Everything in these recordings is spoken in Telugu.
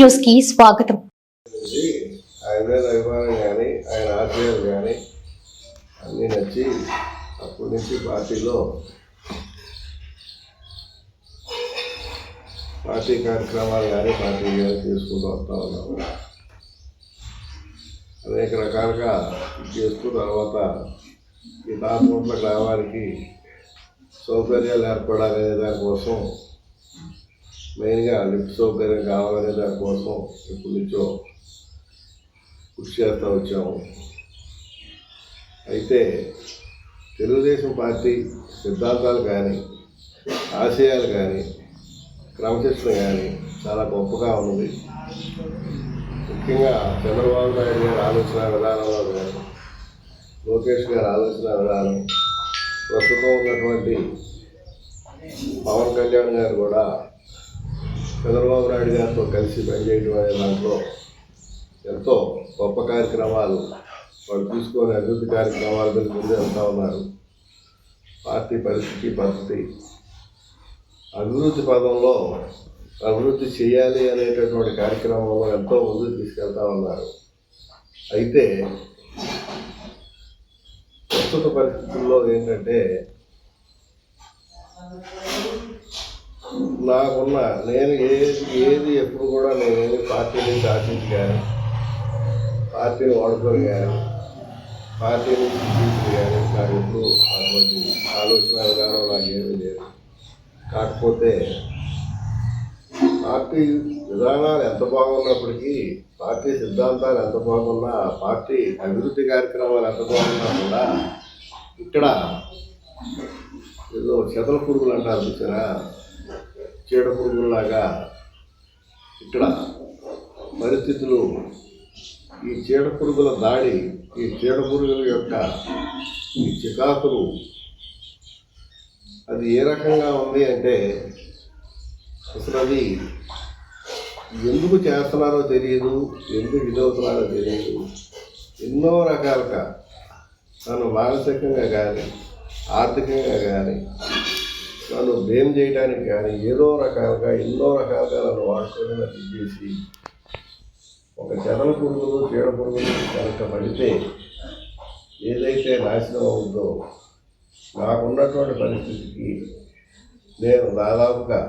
న్యూస్కి స్వాగతం. ఆయన మీద అభిమానం కానీ ఆయన ఆశయాలు కానీ అన్నీ నచ్చి అప్పటి నుంచి పార్టీలో పార్టీ కార్యక్రమాలు కానీ పార్టీ కానీ చేసుకుంటూ వస్తూ ఉన్నాము అనేక రకాలుగా చేసుకున్న తర్వాత ఈ తాపూట్ల గ్రామానికి సౌకర్యాలు ఏర్పడాలనే దానికోసం మెయిన్గా లిఫ్ట్ సౌకర్యం కావాలనే దానికోసం ఎప్పటి నుంచో కృషి చేస్తూ వచ్చాము. అయితే తెలుగుదేశం పార్టీ సిద్ధాంతాలు కానీ ఆశయాలు కానీ క్రమశిక్షణ కానీ చాలా గొప్పగా ఉన్నది. ముఖ్యంగా చంద్రబాబు నాయుడు గారి ఆలోచన విధానంలో కానీ లోకేష్ గారి ఆలోచన విధానం ప్రస్తుతం ఉన్నటువంటి పవన్ కళ్యాణ్ గారు కూడా చంద్రబాబు నాయుడు గారితో కలిసి పనిచేయడం అనే దాంట్లో ఎంతో గొప్ప కార్యక్రమాలు వాళ్ళు తీసుకొని అభివృద్ధి కార్యక్రమాల మీద ముందు వెళ్తూ ఉన్నారు. పార్టీ పరిస్థితి పద్ధతి. అభివృద్ధి పదంలో అభివృద్ధి చేయాలి అనేటటువంటి కార్యక్రమంలో ఎంతో ముందుకు తీసుకెళ్తా ఉన్నారు. అయితే ప్రస్తుత పరిస్థితుల్లో ఏంటంటే నాకున్న నేను ఏది ఏది ఎప్పుడు కూడా నేను పార్టీ నుంచి ఆశించి కానీ పార్టీని వాడుకొని కానీ పార్టీ నుంచి తీసుకుని కానీ నాకు ఎప్పుడు అటువంటి ఆలోచన విధానం నాకు ఏమీ లేదు. కాకపోతే పార్టీ విధానాలు ఎంత బాగున్నప్పటికీ పార్టీ సిద్ధాంతాలు ఎంత బాగున్నా పార్టీ అభివృద్ధి కార్యక్రమాలు ఎంత బాగున్నా కూడా ఇక్కడ ఏదో చెదల పురుగులు అంటారు చూసారా? చీడపురుగుల్లాగా ఇక్కడ పరిస్థితులు ఈ చీడపురుగుల దాడి ఈ చీడపురుగుల యొక్క ఈ చికాకులు అది ఏ రకంగా ఉంది అంటే అసలు అది ఎందుకు చేస్తున్నారో తెలియదు ఎందుకు ఇదవుతున్నారో తెలియదు ఎన్నో రకాలుగా తను మానసికంగా కానీ ఆర్థికంగా కానీ నన్ను బ్లేమ్ చేయడానికి కానీ ఏదో రకాలుగా ఎన్నో రకాలుగా నన్ను వాడుకొని నన్ను ఒక చెదల పురుగులు చీడ పురుగులు కనుక పడితే ఏదైతే నాశనం అవుతుందో నాకున్నటువంటి పరిస్థితికి నేను దాదాపుగా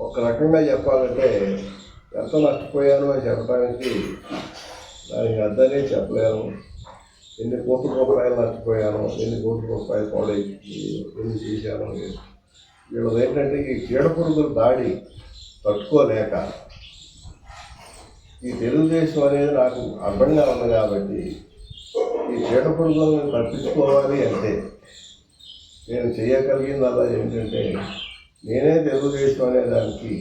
ఒక రకంగా చెప్పాలంటే ఎంత నష్టపోయానో అని చెప్పడానికి దానికి అర్థమే చెప్పలేను. ఎన్ని కోట్ల రూపాయలు నష్టపోయాను ఎన్ని కోట్ల రూపాయలు కూడా ఎన్ని చేశాను వీళ్ళది ఏంటంటే ఈ చీడపురుగుల దాడి తట్టుకోలేక ఈ తెలుగుదేశం అనేది నాకు అర్థంగా ఉంది కాబట్టి ఈ చీడపురుగులను తప్పించుకోవాలి అంటే నేను చేయగలిగిందల్లా ఏంటంటే నేనే తెలుగుదేశం అనే దానికి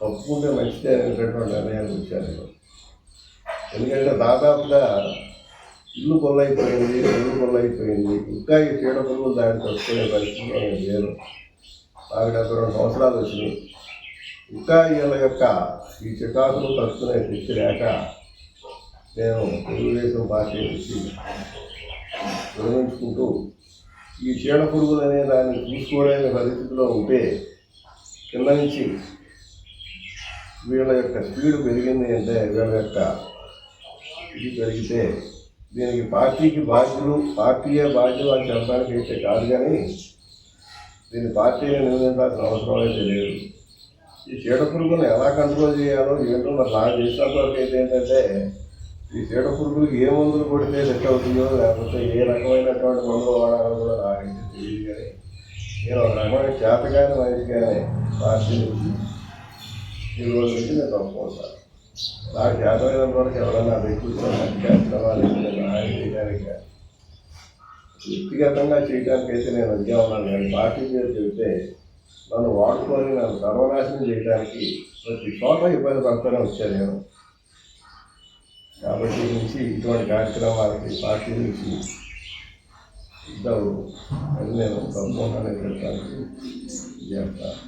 తప్పుకుంటే మంచిదే అనేటటువంటి నిర్ణయానికి వచ్చాను ఎందుకంటే దాదాపుగా ఇల్లు కొల్లైపోయింది ఇల్లు కొల్లైపోయింది. ఇంకా ఈ చీడ పురుగులు దాడి తట్టుకునే పరిస్థితి నేను లేను నాకు డెబ్బై రెండు సంవత్సరాలు వచ్చినాయి. ఇంకా వీళ్ళ యొక్క ఈ చికాకులు తట్టుకునే శక్తి లేక నేను తెలుగుదేశం పార్టీ నుంచి విరమించుకుంటూ ఈ చీడ పురుగులు అనే దాన్ని చూసుకోలేని పరిస్థితిలో ఉంటే కింద నుంచి వీళ్ళ యొక్క స్పీడ్ పెరిగింది అంటే వీళ్ళ యొక్క ఇది పెరిగితే దీనికి పార్టీకి బాధ్యులు పార్టీయే బాధ్యులు అని చెప్పడానికి అయితే కాదు కానీ దీన్ని పార్టీగా నిర్ణయించాల్సిన అవసరం అయితే లేదు. ఈ చీడ పురుగులను ఎలా కంట్రోల్ చేయాలో ఏంటో మరి నాకు చేసినంత వరకు అయితే ఏంటంటే ఈ చీడ పురుగులకు ఏ మందులు కొడితే సెట్ అవుతుందో లేకపోతే ఏ రకమైనటువంటి మందులు వాడాలో కూడా నాకైతే తెలియదు కానీ నేను ఒక రకమైన చేతగాని మనిషిగానే పార్టీ నుంచి ఈ రోజు నుంచి నేను తప్పుకుంటాను. నాకు చేతమైనంత వరకు ఎవరైనా వ్యక్తిత్వం కార్యక్రమాలు వ్యక్తిగతంగా చేయడానికి అయితే నేను వచ్చే ఉన్నాను కానీ పార్టీ పేరు చెబితే నన్ను వాడుకొని నన్ను సర్వనాశనం చేయడానికి ప్రతి చోట ఇబ్బంది పడుతూనే వచ్చాను నేను. కాబట్టి నుంచి ఇటువంటి కార్యక్రమాలకి పార్టీ నుంచి ఇద్దరు అది నేను తప్పకుండా చెప్పడానికి చేస్తాను.